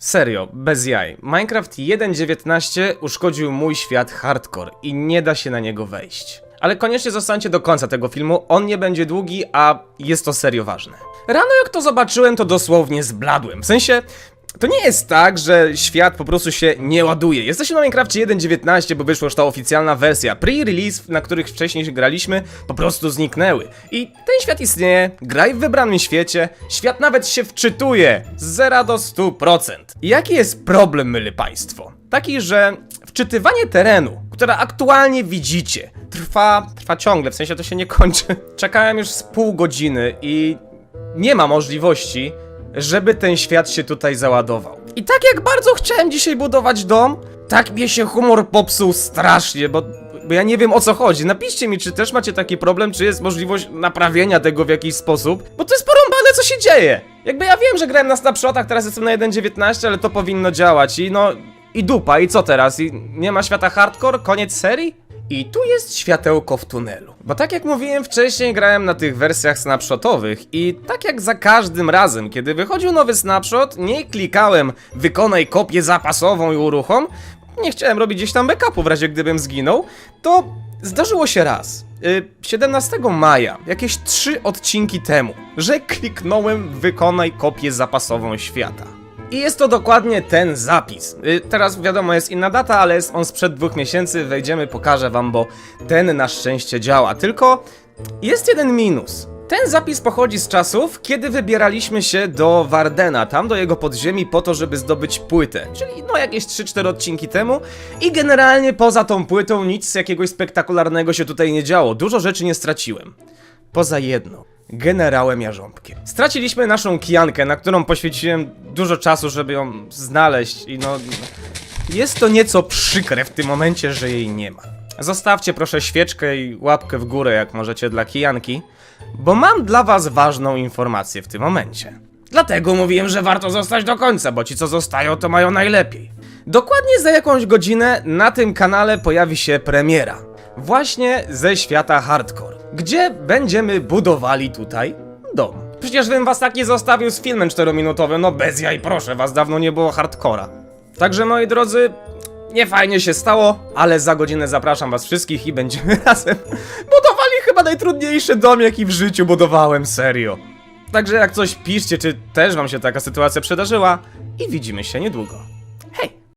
Serio, bez jaj. Minecraft 1.19 uszkodził mój świat hardcore i nie da się na niego wejść. Ale koniecznie zostańcie do końca tego filmu, on nie będzie długi, a jest to serio ważne. Rano jak to zobaczyłem, to dosłownie zbladłem. W sensie, to nie jest tak, że świat po prostu się nie ładuje. Jesteśmy na Minecrafcie 1.19, bo wyszła już ta oficjalna wersja. Pre-release, na których wcześniej graliśmy, po prostu zniknęły. I ten świat istnieje, graj w wybranym świecie, świat nawet się wczytuje z 0 do 100%. I jaki jest problem, myli państwo? Taki, że wczytywanie terenu, które aktualnie widzicie, trwa, trwa ciągle, w sensie to się nie kończy. Czekałem już z pół godziny i nie ma możliwości, żeby ten świat się tutaj załadował. I tak jak bardzo chciałem dzisiaj budować dom, tak mnie się humor popsuł strasznie, bo, bo ja nie wiem o co chodzi. Napiszcie mi, czy też macie taki problem, czy jest możliwość naprawienia tego w jakiś sposób, bo to jest porąbane, co się dzieje. Jakby ja wiem, że grałem na snapshotach, teraz jestem na 1.19, ale to powinno działać i no... I dupa, i co teraz? I nie ma świata hardcore? Koniec serii? I tu jest światełko w tunelu. Bo tak jak mówiłem wcześniej, grałem na tych wersjach snapshotowych i tak jak za każdym razem, kiedy wychodził nowy snapshot, nie klikałem wykonaj kopię zapasową i uruchom, nie chciałem robić gdzieś tam backupu w razie gdybym zginął, to zdarzyło się raz. y, 17 maja, jakieś 3 odcinki temu, że kliknąłem wykonaj kopię zapasową świata. I jest to dokładnie ten zapis. Y, Teraz wiadomo jest inna data, ale jest on sprzed dwóch miesięcy. Wejdziemy, pokażę wam, bo ten na szczęście działa. Tylko jest jeden minus. Ten zapis pochodzi z czasów, kiedy wybieraliśmy się do Wardena, tam do jego podziemi, po to, żeby zdobyć płytę. Czyli no jakieś 3-4 odcinki temu. I generalnie poza tą płytą nic jakiegoś spektakularnego się tutaj nie działo. Dużo rzeczy nie straciłem. Poza jedną. Generałem Jarząbkiem. Straciliśmy naszą kijankę, na którą poświęciłem dużo czasu, żeby ją znaleźć i no... Jest to nieco przykre w tym momencie, że jej nie ma. Zostawcie proszę świeczkę i łapkę w górę, jak możecie, dla kijanki, bo mam dla was ważną informację w tym momencie. Dlatego mówiłem, że warto zostać do końca, bo ci co zostają, to mają najlepiej. Dokładnie za jakąś godzinę na tym kanale pojawi się premiera. Właśnie ze świata hardcore, gdzie będziemy budowali tutaj dom. Przecież bym was taki zostawił z filmem 4-minutowym, no bez jaj, proszę was, dawno nie było hardcora. Także moi drodzy, nie fajnie się stało, ale za godzinę zapraszam was wszystkich i będziemy razem budowali chyba najtrudniejszy dom, jaki w życiu budowałem, serio. Także jak coś piszcie, czy też wam się taka sytuacja przydarzyła i widzimy się niedługo.